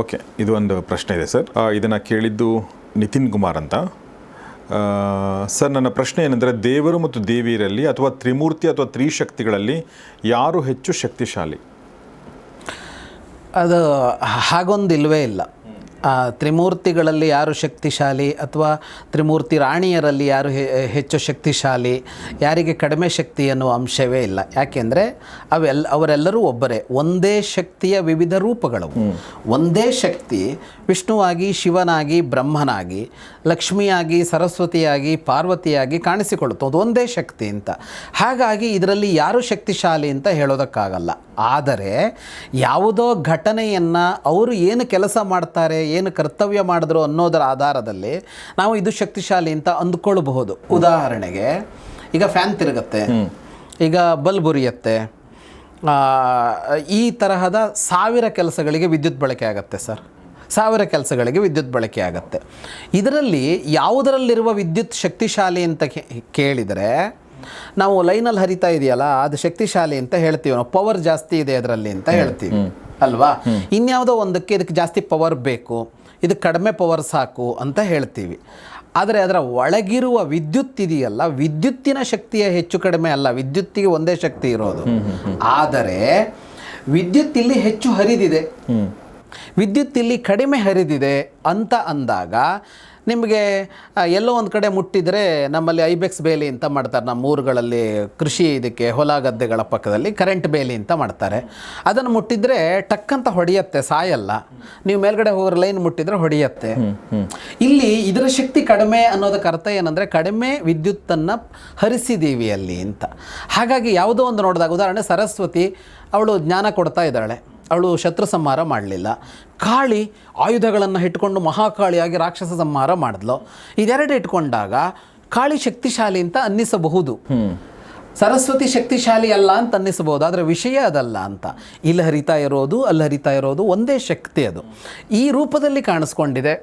Okay, ಇದು ಒಂದು ಪ್ರಶ್ನೆ ಇದೆ ಸರ್. ಇದನ್ನು ಕೇಳಿದ್ದು ನಿತಿನ್ ಕುಮಾರ್ ಅಂತ. ಸರ್, ನನ್ನ ಪ್ರಶ್ನೆ ಏನೆಂದರೆ, ದೇವರು ಮತ್ತು ದೇವಿಯರಲ್ಲಿ ಅಥವಾ ತ್ರಿಮೂರ್ತಿ ಅಥವಾ ತ್ರಿಶಕ್ತಿಗಳಲ್ಲಿ ಯಾರು ಹೆಚ್ಚು ಶಕ್ತಿಶಾಲಿ? ಅದು ಹಾಗೊಂದಿಲ್ವೇ ಇಲ್ಲ. ತ್ರಿಮೂರ್ತಿಗಳಲ್ಲಿ ಯಾರು ಶಕ್ತಿಶಾಲಿ ಅಥವಾ ತ್ರಿಮೂರ್ತಿ ರಾಣಿಯರಲ್ಲಿ ಯಾರು ಹೆಚ್ಚು ಶಕ್ತಿಶಾಲಿ ಯಾರಿಗೆ ಕಡಿಮೆ ಶಕ್ತಿ ಅನ್ನುವ ಅಂಶವೇ ಇಲ್ಲ. ಯಾಕೆಂದರೆ ಅವೆಲ್ಲ ಅವರೆಲ್ಲರೂ ಒಬ್ಬರೇ. ಒಂದೇ ಶಕ್ತಿಯ ವಿವಿಧ ರೂಪಗಳು. ಒಂದೇ ಶಕ್ತಿ ವಿಷ್ಣುವಾಗಿ ಶಿವನಾಗಿ ಬ್ರಹ್ಮನಾಗಿ ಲಕ್ಷ್ಮಿಯಾಗಿ ಸರಸ್ವತಿಯಾಗಿ ಪಾರ್ವತಿಯಾಗಿ ಕಾಣಿಸಿಕೊಳ್ಳುತ್ತೆ. ಅದು ಒಂದೇ ಶಕ್ತಿ ಅಂತ. ಹಾಗಾಗಿ ಇದರಲ್ಲಿ ಯಾರು ಶಕ್ತಿಶಾಲಿ ಅಂತ ಹೇಳೋದಕ್ಕಾಗಲ್ಲ. ಆದರೆ ಯಾವುದೋ ಘಟನೆಯನ್ನು ಅವರು ಏನು ಕೆಲಸ ಮಾಡ್ತಾರೆ ಏನು ಕರ್ತವ್ಯ ಮಾಡಿದ್ರು ಅನ್ನೋದರ ಆಧಾರದಲ್ಲಿ ನಾವು ಇದು ಶಕ್ತಿಶಾಲಿ ಅಂತ ಅಂದ್ಕೊಳ್ಬಹುದು. ಉದಾಹರಣೆಗೆ ಈಗ ಫ್ಯಾನ್ ತಿರುಗತ್ತೆ ಈಗ ಬಲ್ಬ್ ಉರಿಯತ್ತೆ ಈ ತರಹದ ಸಾವಿರ ಕೆಲಸಗಳಿಗೆ ವಿದ್ಯುತ್ ಬಳಕೆ ಆಗುತ್ತೆ ಸರ್. ಸಾವಿರ ಕೆಲಸಗಳಿಗೆ ವಿದ್ಯುತ್ ಬಳಕೆ ಆಗುತ್ತೆ. ಇದರಲ್ಲಿ ಯಾವುದರಲ್ಲಿರುವ ವಿದ್ಯುತ್ ಶಕ್ತಿಶಾಲಿ ಅಂತ ಕೇ- ಕೇಳಿದರೆ ನಾವು ಲೈನಲ್ಲಿ ಹರಿತಾ ಇದೆಯಲ್ಲ ಅದು ಶಕ್ತಿಶಾಲಿ ಅಂತ ಹೇಳ್ತೀವಿ ನಾವು. ಪವರ್ ಜಾಸ್ತಿ ಇದೆ ಅದರಲ್ಲಿ ಅಂತ ಹೇಳ್ತೀವಿ. ಅಲ್ವಾ? ಇನ್ಯಾವುದೋ ಒಂದಕ್ಕೆ ಇದಕ್ಕೆ ಜಾಸ್ತಿ ಪವರ್ ಬೇಕು ಇದು ಕಡಿಮೆ ಪವರ್ ಸಾಕು ಅಂತ ಹೇಳ್ತೀವಿ. ಆದರೆ ಅದರ ಒಳಗಿರುವ ವಿದ್ಯುತ್ ಇದೆಯಲ್ಲ ವಿದ್ಯುತ್ತಿನ ಶಕ್ತಿಯ ಹೆಚ್ಚು ಕಡಿಮೆ ಅಲ್ಲ ವಿದ್ಯುತ್ತಿಗೆ ಒಂದೇ ಶಕ್ತಿ ಇರೋದು. ಆದರೆ ವಿದ್ಯುತ್ ಇಲ್ಲಿ ಹೆಚ್ಚು ಹರಿದಿದೆ. ವಿದ್ಯುತ್ ಇಲ್ಲಿ ಕಡಿಮೆ ಹರಿದಿದೆ ಅಂತ ಅಂದಾಗ ನಿಮಗೆ ಎಲ್ಲೋ ಒಂದು ಕಡೆ ಮುಟ್ಟಿದರೆ ನಮ್ಮಲ್ಲಿ ಐಬೆಕ್ಸ್ ಬೇಲಿ ಅಂತ ಮಾಡ್ತಾರೆ. ನಮ್ಮ ಊರುಗಳಲ್ಲಿ ಕೃಷಿ ಇದಕ್ಕೆ ಹೊಲ ಗದ್ದೆಗಳ ಪಕ್ಕದಲ್ಲಿ ಕರೆಂಟ್ ಬೇಲಿ ಅಂತ ಮಾಡ್ತಾರೆ. ಅದನ್ನು ಮುಟ್ಟಿದರೆ ಟಕ್ಕಂತ ಹೊಡೆಯತ್ತೆ ಸಾಯಲ್ಲ. ನೀವು ಮೇಲ್ಗಡೆ ಹೋಗೋರು ಲೈನ್ ಮುಟ್ಟಿದರೆ ಹೊಡೆಯತ್ತೆ. ಇಲ್ಲಿ ಇದರ ಶಕ್ತಿ ಕಡಿಮೆ ಅನ್ನೋದಕ್ಕೆ ಅರ್ಥ ಏನಂದರೆ ಕಡಿಮೆ ವಿದ್ಯುತ್ತನ್ನು ಹರಿಸಿದ್ದೀವಿ ಅಲ್ಲಿ ಅಂತ. ಹಾಗಾಗಿ ಯಾವುದೋ ಒಂದು ನೋಡಿದಾಗ ಉದಾಹರಣೆ ಸರಸ್ವತಿ ಅವಳು ಜ್ಞಾನ ಕೊಡ್ತಾ ಇದ್ದಾಳೆ. ಅವಳು ಶತ್ರು ಸಂಹಾರ ಮಾಡಲಿಲ್ಲ. ಕಾಳಿ ಆಯುಧಗಳನ್ನು ಇಟ್ಕೊಂಡು ಮಹಾಕಾಳಿಯಾಗಿ ರಾಕ್ಷಸ ಸಂಹಾರ ಮಾಡಿದ್ಲು. ಇದೆರಡು ಇಟ್ಕೊಂಡಾಗ ಕಾಳಿ ಶಕ್ತಿಶಾಲಿ ಅಂತ ಅನ್ನಿಸಬಹುದು. ಸರಸ್ವತಿ ಶಕ್ತಿಶಾಲಿ ಅಲ್ಲ ಅಂತ ಅನ್ನಿಸಬಹುದು, ಆದರೆ ವಿಷಯ ಅದಲ್ಲ ಅಂತ. ಇಲ್ಲಿ ಹರಿತಾ ಇರೋದು, ಅಲ್ಲಿ ಹರಿತಾ ಇರೋದು ಒಂದೇ ಶಕ್ತಿ ಅದು. ಈ ರೂಪದಲ್ಲಿ ಕಾಣಿಸ್ಕೊಂಡಿದೆ.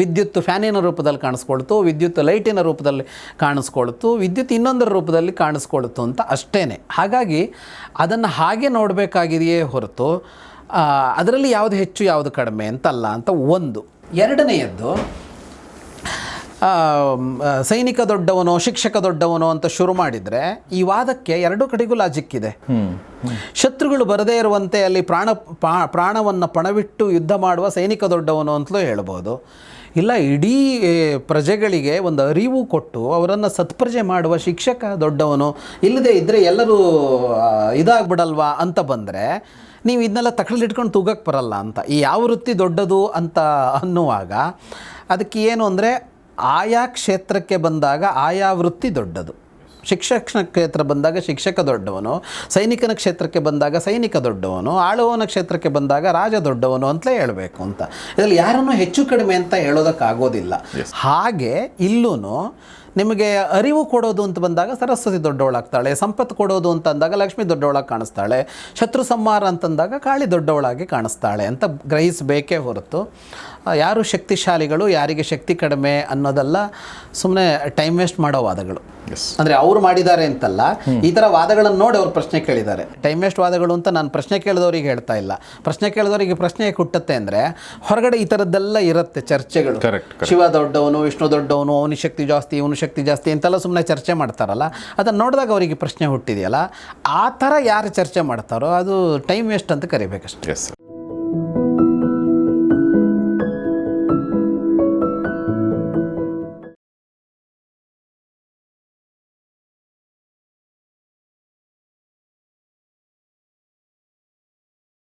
ವಿದ್ಯುತ್ ಫ್ಯಾನಿನ ರೂಪದಲ್ಲಿ ಕಾಣಿಸ್ಕೊಳ್ತು, ವಿದ್ಯುತ್ ಲೈಟಿನ ರೂಪದಲ್ಲಿ ಕಾಣಿಸ್ಕೊಳ್ತು, ವಿದ್ಯುತ್ ಇನ್ನೊಂದರ ರೂಪದಲ್ಲಿ ಕಾಣಿಸ್ಕೊಳ್ತು ಅಂತ ಅಷ್ಟೇ ಹಾಗಾಗಿ ಅದನ್ನು ಹಾಗೆ ನೋಡಬೇಕಾಗಿದೆಯೇ ಹೊರತು ಅದರಲ್ಲಿ ಯಾವುದು ಹೆಚ್ಚು ಯಾವುದು ಕಡಿಮೆ ಅಂತಲ್ಲ ಅಂತ ಒಂದು. ಎರಡನೆಯದ್ದು ಸೈನಿಕ ದೊಡ್ಡವನೋ ಶಿಕ್ಷಕ ದೊಡ್ಡವನೋ ಅಂತ ಶುರು ಮಾಡಿದರೆ ಈ ವಾದಕ್ಕೆ ಎರಡೂ ಕಡೆಗೂ ಲಾಜಿಕ್ ಇದೆ. ಶತ್ರುಗಳು ಬರದೇ ಇರುವಂತೆ ಅಲ್ಲಿ ಪ್ರಾಣ ಪಾ- ಪ್ರಾಣವನ್ನು ಪಣವಿಟ್ಟು ಯುದ್ಧ ಮಾಡುವ ಸೈನಿಕ ದೊಡ್ಡವನು ಅಂತಲೂ ಹೇಳ್ಬೋದು. ಇಲ್ಲ ಇಡೀ ಪ್ರಜೆಗಳಿಗೆ ಒಂದು ಅರಿವು ಕೊಟ್ಟು ಅವರನ್ನು ಸತ್ಪ್ರಜೆ ಮಾಡುವ ಶಿಕ್ಷಕ ದೊಡ್ಡವನು ಇಲ್ಲದೇ ಇದ್ದರೆ ಎಲ್ಲರೂ ಇದಾಗ್ಬಿಡಲ್ವಾ ಅಂತ ಬಂದರೆ ನೀವು ಇದನ್ನೆಲ್ಲ ತಕ್ಕಳಿಟ್ಕೊಂಡು ತೂಗಕ್ಕೆ ಬರಲ್ಲ ಅಂತ. ಈ ಯಾವ ವೃತ್ತಿ ದೊಡ್ಡದು ಅಂತ ಅನ್ನುವಾಗ ಅದಕ್ಕೆ ಏನು ಅಂದರೆ ಆಯಾ ಕ್ಷೇತ್ರಕ್ಕೆ ಬಂದಾಗ ಆಯಾ ವೃತ್ತಿ ದೊಡ್ಡದು. ಶಿಕ್ಷಕನ ಕ್ಷೇತ್ರ ಬಂದಾಗ ಶಿಕ್ಷಕ ದೊಡ್ಡವನು ಸೈನಿಕನ ಕ್ಷೇತ್ರಕ್ಕೆ ಬಂದಾಗ ಸೈನಿಕ ದೊಡ್ಡವನು ಆಳುವವನ ಕ್ಷೇತ್ರಕ್ಕೆ ಬಂದಾಗ ರಾಜ ದೊಡ್ಡವನು ಅಂತಲೇ ಹೇಳಬೇಕು ಅಂತ. ಇದರಲ್ಲಿ ಯಾರನ್ನು ಹೆಚ್ಚು ಕಡಿಮೆ ಅಂತ ಹೇಳೋದಕ್ಕಾಗೋದಿಲ್ಲ. ಹಾಗೆ ಇಲ್ಲೂ ನಿಮಗೆ ಅರಿವು ಕೊಡೋದು ಅಂತ ಬಂದಾಗ ಸರಸ್ವತಿ ದೊಡ್ಡವಳಾಗ್ತಾಳೆ ಸಂಪತ್ತು ಕೊಡೋದು ಅಂತ ಅಂದಾಗ ಲಕ್ಷ್ಮಿ ದೊಡ್ಡವಳಾಗಿ ಕಾಣಿಸ್ತಾಳೆ ಶತ್ರು ಸಂಹಾರ ಅಂತಂದಾಗ ಕಾಳಿ ದೊಡ್ಡವಳಾಗಿ ಕಾಣಿಸ್ತಾಳೆ ಅಂತ ಗ್ರಹಿಸಬೇಕೇ ಹೊರತು. ಯಾರು ಶಕ್ತಿಶಾಲಿಗಳು ಯಾರಿಗೆ ಶಕ್ತಿ ಕಡಿಮೆ ಅನ್ನೋದೆಲ್ಲ ಸುಮ್ಮನೆ ಟೈಮ್ ವೇಸ್ಟ್ ಮಾಡೋ ವಾದಗಳು. ಅಂದರೆ ಅವ್ರು ಮಾಡಿದ್ದಾರೆ ಅಂತಲ್ಲ ಈ ಥರ ವಾದಗಳನ್ನು ನೋಡಿ ಅವ್ರು ಪ್ರಶ್ನೆ ಕೇಳಿದ್ದಾರೆ. ಟೈಮ್ ವೇಸ್ಟ್ ವಾದಗಳು ಅಂತ ನಾನು ಪ್ರಶ್ನೆ ಕೇಳಿದವರಿಗೆ ಹೇಳ್ತಾ ಇಲ್ಲ. ಪ್ರಶ್ನೆ ಕೇಳಿದವರಿಗೆ ಪ್ರಶ್ನೆ ಹುಟ್ಟುತ್ತೆ ಅಂದರೆ ಹೊರಗಡೆ ಈ ಥರದ್ದೆಲ್ಲ ಇರುತ್ತೆ ಚರ್ಚೆಗಳು. ಶಿವ ದೊಡ್ಡವನು ವಿಷ್ಣು ದೊಡ್ಡವನು ಅವನಿಗೆ ಶಕ್ತಿ ಜಾಸ್ತಿ ಇವನು ಶಕ್ತಿ ಜಾಸ್ತಿ ಅಂತೆಲ್ಲ ಸುಮ್ಮನೆ ಚರ್ಚೆ ಮಾಡ್ತಾರಲ್ಲ, ಅದನ್ನು ನೋಡಿದಾಗ ಅವರಿಗೆ ಪ್ರಶ್ನೆ ಹುಟ್ಟಿದೆಯಲ್ಲ, ಆ ಥರ ಯಾರು ಚರ್ಚೆ ಮಾಡ್ತಾರೋ ಅದು ಟೈಮ್ ವೇಸ್ಟ್ ಅಂತ ಕರಿಬೇಕಷ್ಟೇ.